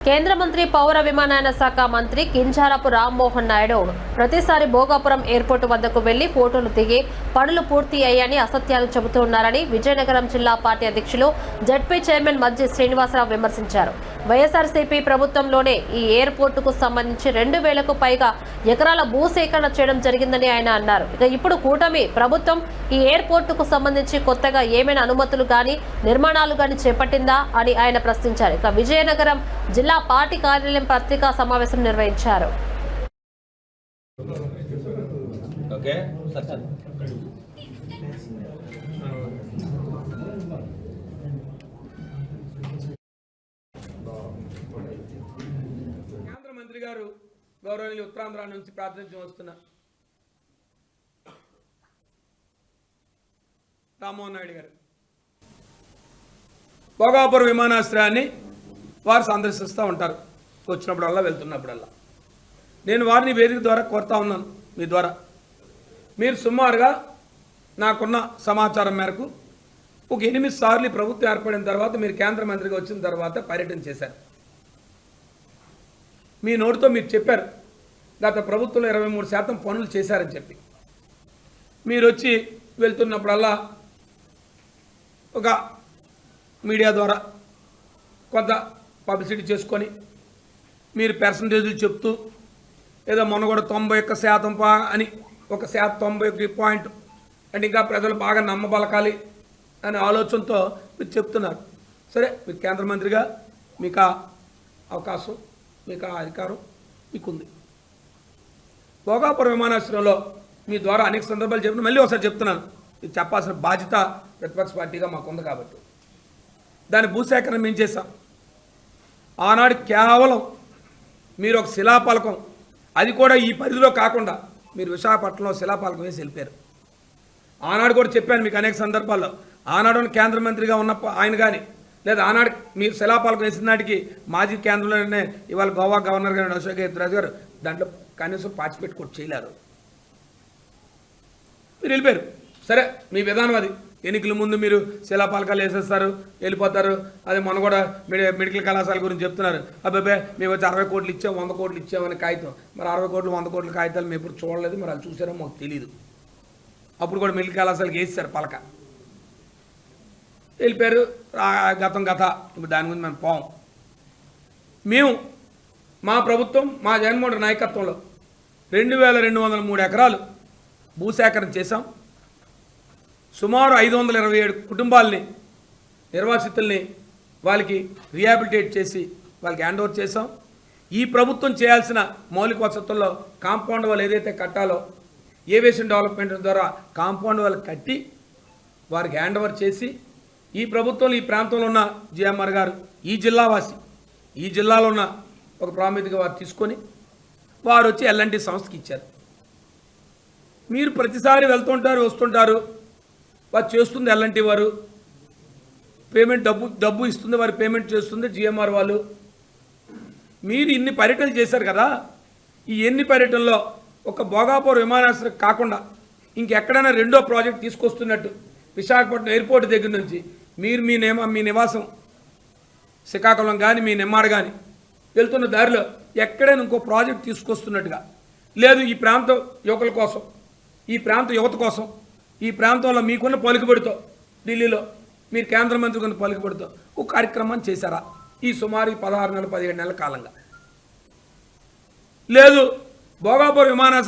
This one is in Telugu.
కేంద్ర మంత్రి పౌర విమానయాన శాఖ మంత్రి కింజారపు రామ్మోహన్ నాయుడు ప్రతిసారి భోగాపురం ఎయిర్పోర్టు వద్దకు వెళ్ళి ఫోటోలు దిగి పనులు పూర్తి అయ్యాయని అసత్యాలు చెబుతున్నారని విజయనగరం జిల్లా పార్టీ అధ్యక్షులు జడ్పీ చైర్మన్ మజ్జి శ్రీనివాసరావు విమర్శించారు. వైఎస్ఆర్సీపీ ప్రభుత్వంలోనే ఈ ఎయిర్పోర్టుకు సంబంధించి రెండు వేలకు పైగా ఎకరాల భూసేకరణ చేయడం జరిగిందని ఆయన అన్నారు. ఇక ఇప్పుడు కూటమి ప్రభుత్వం ఈ ఎయిర్పోర్టుకు సంబంధించి కొత్తగా ఏమైనా అనుమతులు గాని నిర్మాణాలు గాని చేపట్టిందా అని ఆయన ప్రశ్నించారు. ఇక విజయనగరం జిల్లా పార్టీ కార్యాలయం పత్రికా సమావేశం నిర్వహించారు. ఓకే. గారు గౌరవనీయులు ఉత్తరాంధ్ర నుంచి ప్రాతినిధ్యం వస్తున్న రామ్మోహన్ నాయుడు గారు. భోగాపురం విమానాశ్రయాన్ని వారు సందర్శిస్తూ ఉంటారు. వచ్చినప్పుడల్లా వెళ్తున్నప్పుడల్లా. నేను వారిని వేదిక ద్వారా కోరుతా ఉన్నాను మీ ద్వారా. మీరు సుమారుగా నాకున్న సమాచారం మేరకు ఒక ఎనిమిది సార్లు ప్రభుత్వం ఏర్పడిన తర్వాత మీరు కేంద్ర మంత్రిగా వచ్చిన తర్వాత పర్యటన చేశారు. మీ నోటితో మీరు చెప్పారు. గత ప్రభుత్వంలో ఇరవై మూడు శాతం పనులు చేశారని చెప్పి. మీరు వచ్చి వెళ్తున్నప్పుడల్లా ఒక మీడియా ద్వారా కొంత పబ్లిసిటీ చేసుకొని మీరు పర్సంటేజ్లు చెప్తూ ఏదో మొన్న కూడా తొంభై ఒక్క శాతం పా అని ఒక శాతం తొంభై ఒకటి పాయింట్ అంటే ఇంకా ప్రజలు బాగా నమ్మబలకాలి అనే ఆలోచనతో మీరు చెప్తున్నారు. సరే మీరు కేంద్ర మంత్రిగా మీకు అవకాశం మీకు ఆ అధికారం మీకుంది. భోగాపురం విమానాశ్రయంలో మీ ద్వారా అనేక సందర్భాలు చెప్పిన మళ్ళీ ఒకసారి చెప్తున్నాను. ఇది చెప్పాల్సిన బాధ్యత ప్రతిపక్ష పార్టీగా మాకుంది కాబట్టి. దాని భూసేకరణ మేము చేశాం? ఆనాడు కేవలం మీరు ఒక శిలాపలకం అది కూడా ఈ పరిధిలో కాకుండా మీరు విశాఖపట్నంలో శిలాపలకం వేసి వెళ్ళిపోయారు. ఆనాడు కూడా చెప్పాను మీకు అనేక సందర్భాల్లో. ఆనాడు కేంద్ర మంత్రిగా ఉన్నప్పుడు ఆయన కానీ లేదా ఆనాడు మీరు శిలాపాలకు వేసిన నాటికి మాజీ కేంద్రంలోనే ఇవాళ గోవా గవర్నర్ గారు అశోక్ గెహ్లోట్ గారు దాంట్లో కనీసం పార్టిసిపేట్ కూడా చేయలేరు. మీరు వెళ్ళిపోయారు. సరే మీ విధానం అది. ఎన్నికల ముందు మీరు శిలాపాలకాలు వేసేస్తారు వెళ్ళిపోతారు. అది మొన్న కూడా మెడి- మెడికల్ కళాశాల గురించి చెప్తున్నారు. అబ్బాబే మేము వచ్చి అరవై కోట్లు ఇచ్చాం వంద కోట్లు ఇచ్చామని కాగితం. మరి అరవై కోట్లు వంద కోట్ల కాగితాలు మేము ఇప్పుడు చూడలేదు మరి అది చూసారో మాకు తెలియదు అప్పుడు కూడా మెడికల్ కళాశాలకు వేసేసారు పలక. వెళ్ళిపోయారు గతం గత ఇప్పుడు దాని గురించి మనం పోం మేము మా ప్రభుత్వం మా జగన్మోహన్ నాయకత్వంలో రెండు వేల రెండు వందల మూడు ఎకరాలు భూసేకరణ చేశాం. సుమారు ఐదు వందల ఇరవై ఏడు కుటుంబాలని నిర్వాసితుల్ని వాళ్ళకి రిహాబిలిటేట్ చేసి వాళ్ళకి హ్యాండ్ ఓవర్ చేసాం ఈ ప్రభుత్వం చేయాల్సిన మౌలిక వసతుల్లో కాంపౌండ్ వాళ్ళు ఏదైతే కట్టాలో ఏవియేషన్ డెవలప్మెంట్ ద్వారా కాంపౌండ్ వాళ్ళు కట్టి వారికి హ్యాండ్ ఓవర్ చేసి ఈ ప్రభుత్వంలో ఈ ప్రాంతంలో ఉన్న జిఎంఆర్ గారు ఈ జిల్లావాసి ఈ జిల్లాలో ఉన్న ఒక ప్రాముఖ్యతగా వారు తీసుకొని వారు వచ్చి ఎల్ఎన్టీ సంస్థకి ఇచ్చారు. మీరు ప్రతిసారి వెళ్తుంటారు వస్తుంటారు వారు చేస్తుంది ఎల్ఎన్టీ వారు. పేమెంట్ డబ్బు డబ్బు ఇస్తుంది వారు పేమెంట్ చేస్తుంది జిఎంఆర్ వాళ్ళు. మీరు ఇన్ని పర్యటనలు చేశారు కదా ఈ ఎన్ని పర్యటనలో ఒక భోగాపూర్ విమానాశ్రయం కాకుండా ఇంకెక్కడైనా రెండో ప్రాజెక్ట్ తీసుకొస్తున్నట్టు విశాఖపట్నం ఎయిర్పోర్ట్ దగ్గర నుంచి మీరు మీ నేమ మీ నివాసం శ్రీకాకుళం కానీ మీ నిమ్మాడ కానీ వెళ్తున్న దారిలో ఎక్కడైనా ఇంకో ప్రాజెక్ట్ తీసుకొస్తున్నట్టుగా. లేదు ఈ ప్రాంతం యువకుల కోసం ఈ ప్రాంత యువత కోసం ఈ ప్రాంతంలో మీకున్న పలుకుబడితో ఢిల్లీలో మీరు కేంద్ర మంత్రి కొన్ని పలుకుబడితో ఒక కార్యక్రమాన్ని చేశారా? ఈ సుమారు పదహారు నెలల పదిహేడు నెలల కాలంగా. లేదు భోగాపురం విమానాశ్రయం